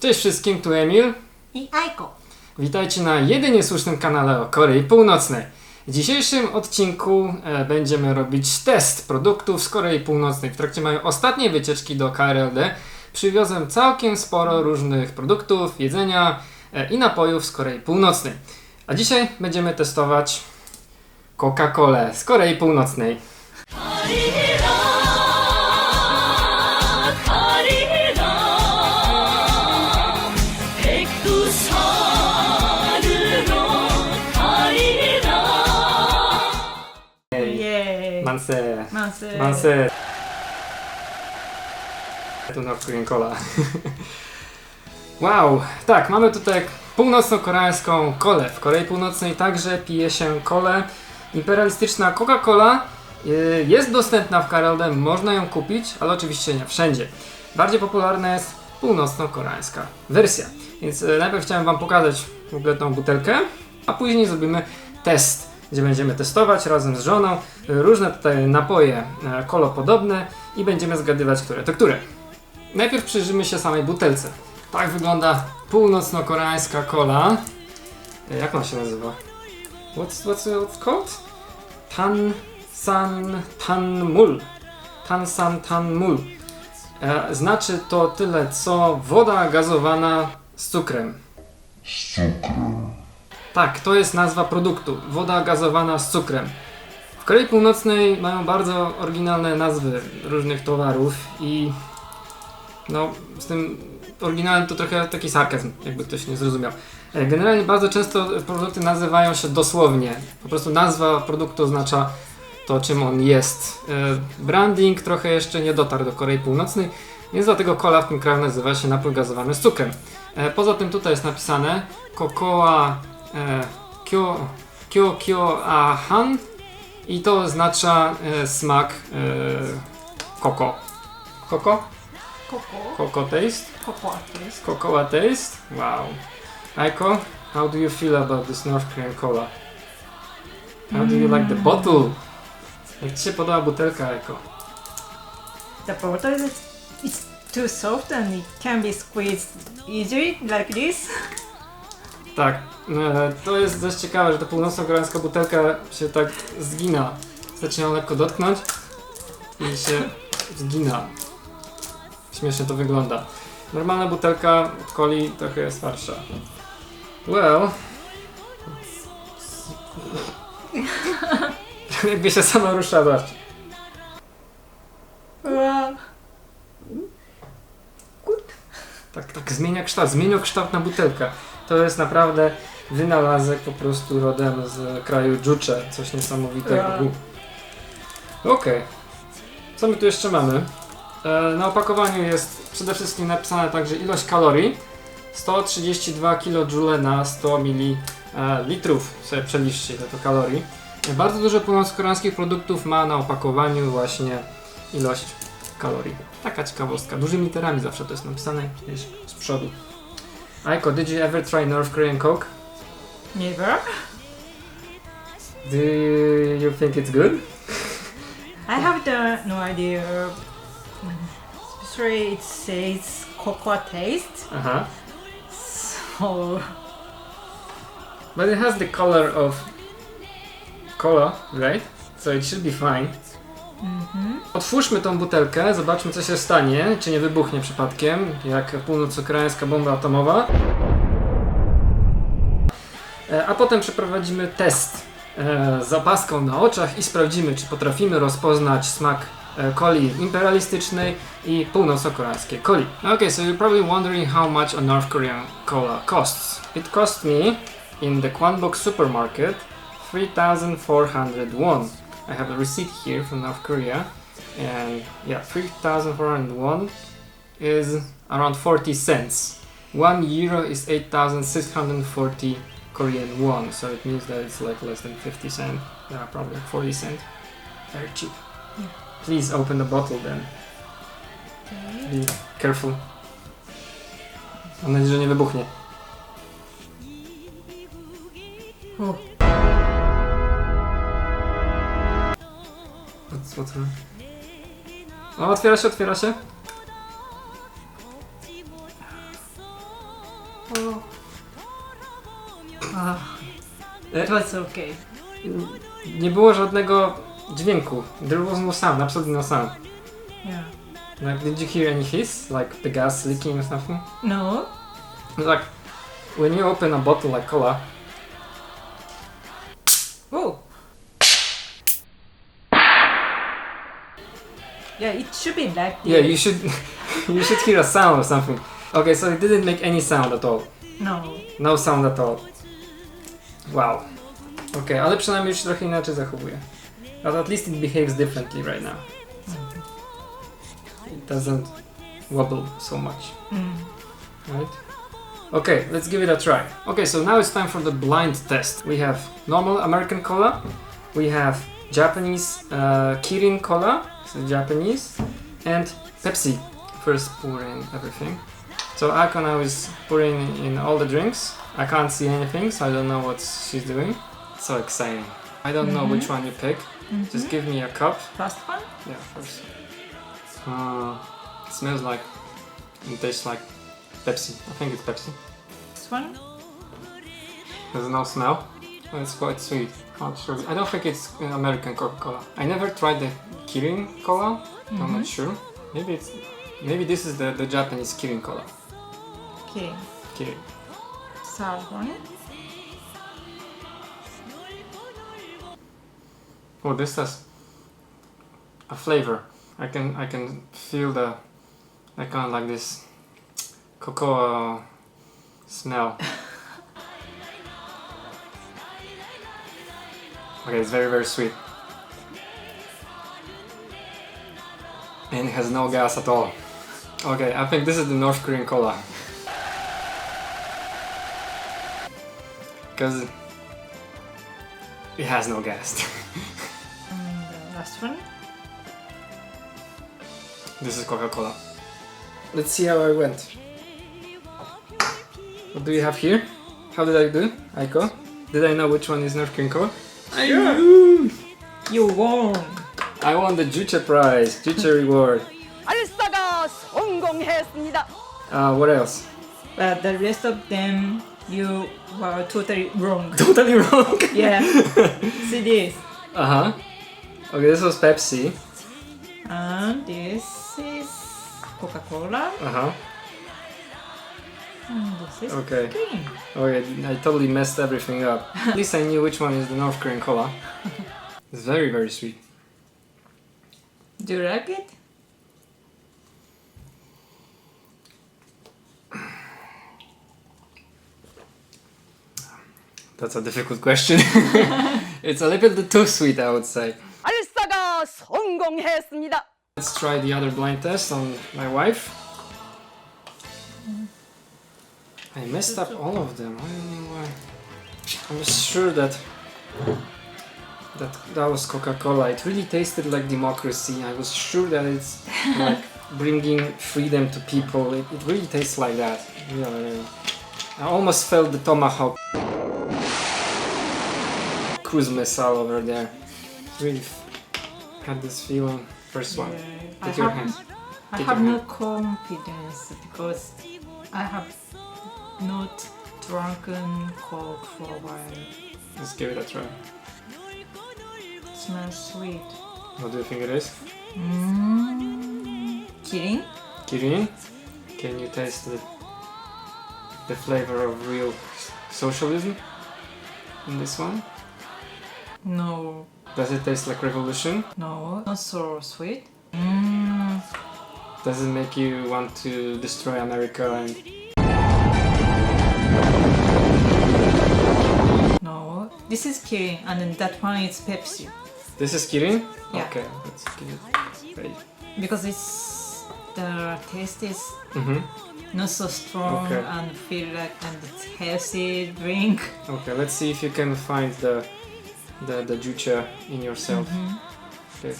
Cześć wszystkim, tu Emil. I Aiko. Witajcie na jedynie słusznym kanale o Korei Północnej. W dzisiejszym odcinku e, będziemy robić test produktów z Korei Północnej. W trakcie mojej ostatniej wycieczki do KRLD przywiozłem całkiem sporo różnych produktów, jedzenia e, i napojów z Korei Północnej. A dzisiaj będziemy testować Coca-Colę z Korei Północnej. Manse. Manse. Manse. Tu Korean Cola. wow, tak, mamy tutaj północno-koreańską kolę. W Korei Północnej także pije się kolę. Imperialistyczna Coca-Cola y, jest dostępna w KRLD, można ją kupić, ale oczywiście nie wszędzie. Bardziej popularna jest północno-koreańska wersja. Więc y, najpierw chciałem Wam pokazać w ogóle tą butelkę, a później zrobimy test, gdzie będziemy testować razem z żoną y, różne tutaj napoje e, kolopodobne i będziemy zgadywać, które to które. Najpierw przyjrzymy się samej butelce. Tak wygląda północno-koreańska kola. E, Jak ona się nazywa? What's, what's, what's called? Tan San Tan Mul. Tan San Tan Mul. E, znaczy to tyle co woda gazowana z cukrem. Tak, to jest nazwa produktu. Woda gazowana z cukrem. W Korei Północnej mają bardzo oryginalne nazwy różnych towarów i no z tym oryginalnym to trochę taki sarkazm, jakby ktoś nie zrozumiał. E, Generalnie bardzo często produkty nazywają się dosłownie. Po prostu nazwa produktu oznacza to, czym on jest. E, Branding trochę jeszcze nie dotarł do Korei Północnej, więc dlatego cola w tym kraju nazywa się napój gazowany z cukrem. E, Poza tym tutaj jest napisane Cocoa e, Kyo, kyo Kyo A Han i to oznacza e, smak e, koko. Koko? Koko. Koko taste? Koko taste. Cocoa taste? Wow. Aiko, how do you feel about this North Korean cola? How do you like the bottle? Jak Ci się podoba butelka, Aiko? The bottle is it's too soft and it can be squeezed easily like this. Tak, e, to jest dość ciekawe, że ta północno-koreańska butelka się tak zgina. Zacznie ją lekko dotknąć i się zgina. Śmiesznie to wygląda. Normalna butelka od coli trochę jest twardsza. Well... Jakby się sama zobaczcie. Wow. Tak, tak zmienia kształt, zmienił kształt na butelkę. To jest naprawdę wynalazek po prostu rodem z kraju Juche, coś niesamowitego. Wow. Okej. Co my tu jeszcze mamy? E, na opakowaniu jest przede wszystkim napisane także ilość kalorii. 132 kJ na 100 ml. Sobie przeliczcie ile to kalorii. E, Bardzo dużo północno-koreańskich produktów ma na opakowaniu właśnie ilość kalorii. Taka ciekawostka. Dużymi literami zawsze to jest napisane gdzieś z przodu. Aiko, did you ever try North Korean Coke? Never. Do you think it's good? I have the no idea. Especially it says cocoa taste. Aha. So But it has the color of cola, right? So it should be fine. Otwórzmy tą butelkę, zobaczmy co się stanie, czy nie wybuchnie przypadkiem, jak północno-koreańska bomba atomowa. E, A potem przeprowadzimy test e, z opaską na oczach i sprawdzimy, czy potrafimy rozpoznać smak e, coli imperialistycznej i północno-koreańskiej coli. Okay, so you're probably wondering how much a North Korean cola costs. It cost me in the Kwanbok supermarket 3,400 won. I have a receipt here from North Korea, and yeah, 3401 is around 40 cents. One euro is 8,640 Korean won, so it means that it's like less than 50 cent. Yeah, probably like 40 cent. Very cheap. Yeah. Please open the bottle then. Okay. Be careful. Mam nadzieję, że nie wybuchnie. Wrong? O, otwiera się, otwiera się. Oh. Ah, E, it was okay. Nie było żadnego dźwięku. There was no sound, absolutely no sound. Yeah. Like, did you hear any hiss? Like the gas leaking or something? No. Like when you open a bottle like cola. Oh. Yeah, it should be like Yeah, you should you should hear a sound or something. Okay, so it didn't make any sound at all. No. No sound at all. Wow. Okay, ale przynajmniej już trochę inaczej zachowuje. But at least it behaves differently right now. It doesn't wobble so much. Mm. Right? Okay, let's give it a try. Okay, so now it's time for the blind test. We have normal American cola, we have Japanese uh, Kirin cola, so Japanese, and Pepsi. First pour in everything. So Ako now is pouring in all the drinks. I can't see anything, so I don't know what she's doing. So exciting. I don't know which one you pick. Mhm. Just give me a cup. First one? Yeah, first. Uh, it smells like, it tastes like Pepsi. I think it's Pepsi. This one? There's no smell. But It's quite sweet. I don't think it's American Coca-Cola. I never tried the Kirin Cola. I'm Mhm. not sure. Maybe it's, maybe this is the, the Japanese Kirin Cola. Okay. Kirin. One? Oh, this has a flavor. I can I can feel the, I kind of like this cocoa smell. okay, it's very very sweet. And it has no gas at all. Okay, I think this is the North Korean cola. Because it has no gas. And the last one? This is Coca-Cola. Let's see how I went. What do we have here? How did I do, Aiko? Did I know which one is North Korean Cola? I knew! You won! I won the Juche prize, Juche reward. 알싸가 성공했습니다. Uh, what else? But the rest of them, you were totally wrong. Totally wrong! yeah. See this. Uh-huh. Okay, this was Pepsi. And this is Coca-Cola. Uh-huh. And this is Okay. green. Okay, I totally messed everything up. At least I knew which one is the North Korean cola. It's very, very sweet. Do you like it? That's a difficult question. it's a little bit too sweet, I would say. 알싸가 성공했습니다. Let's try the other blind test on my wife. I messed up all of them. I don't know why. I was sure that that that was Coca-Cola. It really tasted like democracy. I was sure that it's like bringing freedom to people. It, it really tastes like that. Yeah, yeah. I almost felt the tomahawk cruise missile over there. Really f- had this feeling. First one. I Take your hands. I Take have no confidence because I have not drunken Coke for a while. Let's give it a try. It smells sweet. What do you think it is? Mmm. Kidding? Kirin? Can you taste the, the flavor of real socialism in this one? No. Does it taste like revolution? No. Not so sweet. Mmm. Does it make you want to destroy America and Kirin and then that one is Pepsi. this is Kirin? Yeah. Okay, let's give it. Wait. Because it's the taste is Mm-hmm. not so strong Okay. and feel like and it's healthy drink. Okay, let's see if you can find the the the jucha in yourself. Mhm. Okay,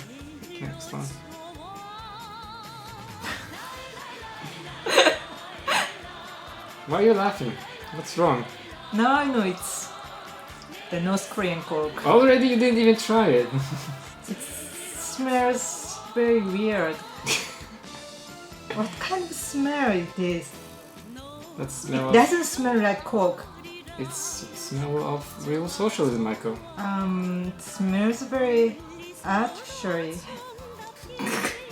next one. Why are you laughing? What's wrong? Now I know it's the North Korean Coke. Already you didn't even try it. It smells very weird. what kind of smell is this? That smell. Of, Doesn't smell like Coke. it's smell of real socialism, Michael. Um, it smells very artificially.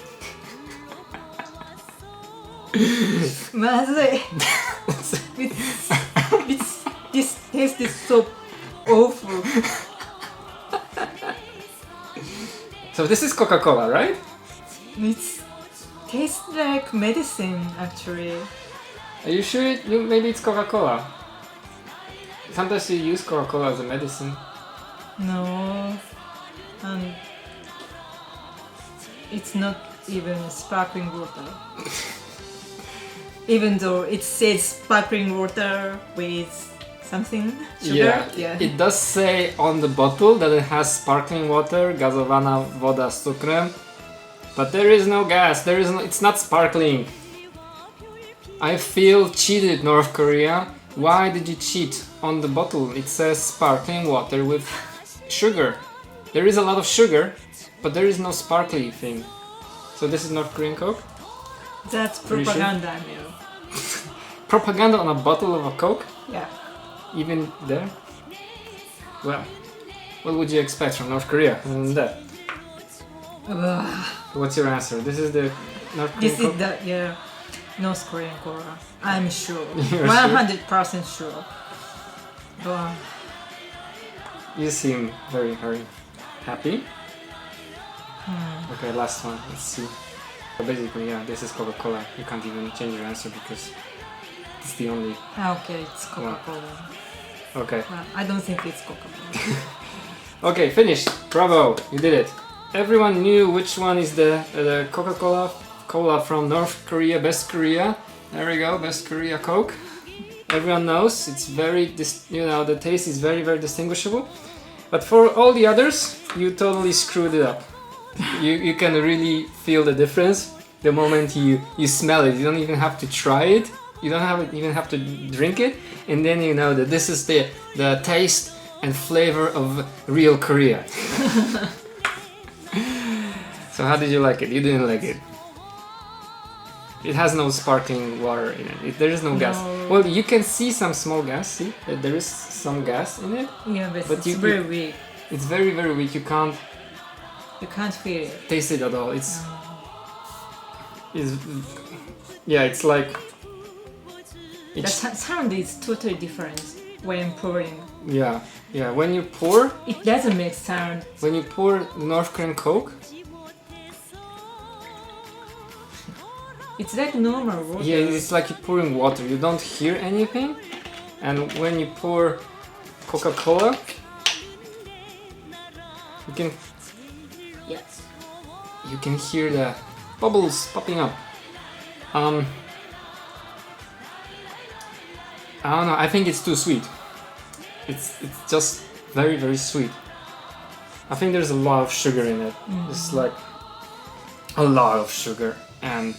Mazui. it's, it's, this taste is so awful. So this is Coca-Cola, right? It tastes like medicine actually. Are you sure? It, you, maybe it's Coca-Cola. Sometimes you use Coca-Cola as a medicine. No, and it's not even sparkling water. even though it says sparkling water with something sugar. Yeah, it does say on the bottle that it has sparkling water, gazowana woda z cukrem, but there is no gas. There is no. It's not sparkling. I feel cheated, North Korea. Why did you cheat on the bottle? It says sparkling water with sugar. There is a lot of sugar, but there is no sparkly thing. So this is North Korean Coke. That's propaganda, Emil. Propaganda on a bottle of a Coke. Yeah. Even there? Well, what would you expect from North Korea that? What's your answer? This is the North Korean This is the yeah, North Korean cola. I'm sure, You're hundred percent sure. Ugh. You seem very, very happy. Hmm. Okay, last one. Let's see. Basically, yeah, this is Coca-Cola. You can't even change your answer because it's the only. Ah, okay, it's Coca-Cola. Okay. Well, I don't think it's Coca-Cola. Okay, finished. Bravo, you did it. Everyone knew which one is the uh, the Coca-Cola cola from North Korea, best Korea. There we go, best Korea Coke. Everyone knows it's very, dis- you know, the taste is very, very distinguishable. But for all the others, you totally screwed it up. you you can really feel the difference the moment you you smell it. You don't even have to try it. You don't have even have to drink it, and then you know that this is the the taste and flavor of real Korea. so how did you like it? You didn't like it. It has no sparkling water in it. it there is no, gas. Well, you can see some small gas. See, that there is some gas in it. yeah, but, But it's you- very weak. It's very very weak. You can't You can't feel it. taste it at all. It's it's yeah. It's like The it's sound is totally different when pouring. yeah yeah. When you pour It doesn't make sound. when you pour the North Korean Coke, It's like normal water. Yeah, it's like you're pouring water. You don't hear anything, and when you pour Coca-Cola, you can Yes. you can hear the bubbles popping up. Um, I don't know. I think it's too sweet. It's it's just very very sweet. I think there's a lot of sugar in it. Mm. It's like a lot of sugar, and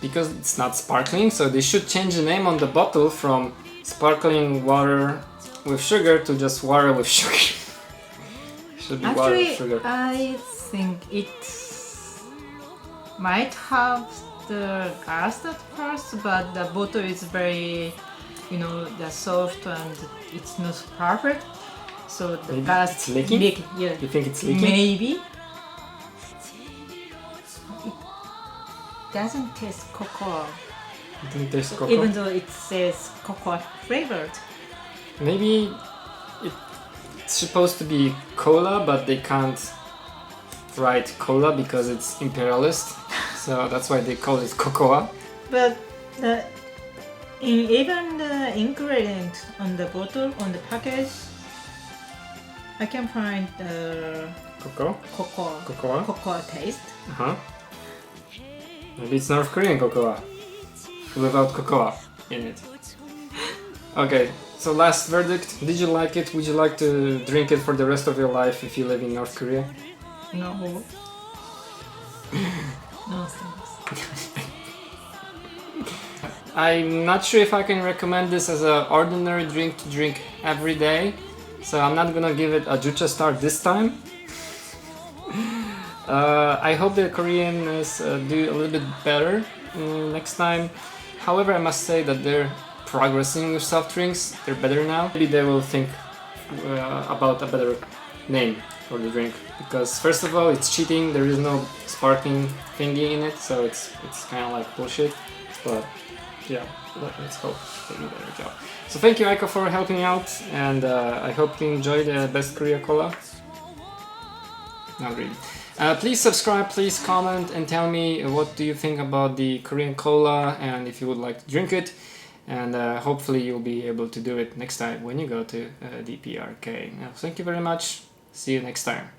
because it's not sparkling, so they should change the name on the bottle from sparkling water with sugar to just water with sugar. should be water with Actually, sugar. I think it might have the gas at first, but the bottle is very, you know, they're soft and it's not perfect. So the Maybe gas it's leaking? leak- yeah, you think it's leaking? maybe. It doesn't taste cocoa, You think there's cocoa? even though it says cocoa flavored. Maybe it's supposed to be cola, but they can't write cola because it's imperialist. so that's why they call it cocoa. But the in even the ingredient on the bottle on the package, I can find the Cocoa? cocoa Cocoa? cocoa taste. Uh huh. Maybe it's North Korean cocoa without cocoa in it. Okay, so last verdict. Did you like it? Would you like to drink it for the rest of your life if you live in North Korea? No I'm not sure if I can recommend this as an ordinary drink to drink every day, so I'm not gonna give it a Jucha star this time. uh, I hope the Koreans uh, do a little bit better uh, next time. However, I must say that they're progressing with soft drinks. They're better now. Maybe they will think uh, about a better name for the drink because first of all, it's cheating. There is no sparkling thingy in it, so it's it's kind of like bullshit. But yeah, let- let's hope they do a better job. So thank you, Aiko, for helping out, and uh, I hope you enjoy the best Korea cola. Not really. Uh, please subscribe, please comment, and tell me what do you think about the Korean cola, and if you would like to drink it. And uh, hopefully you'll be able to do it next time when you go to uh, DPRK. Now, thank you very much. See you next time.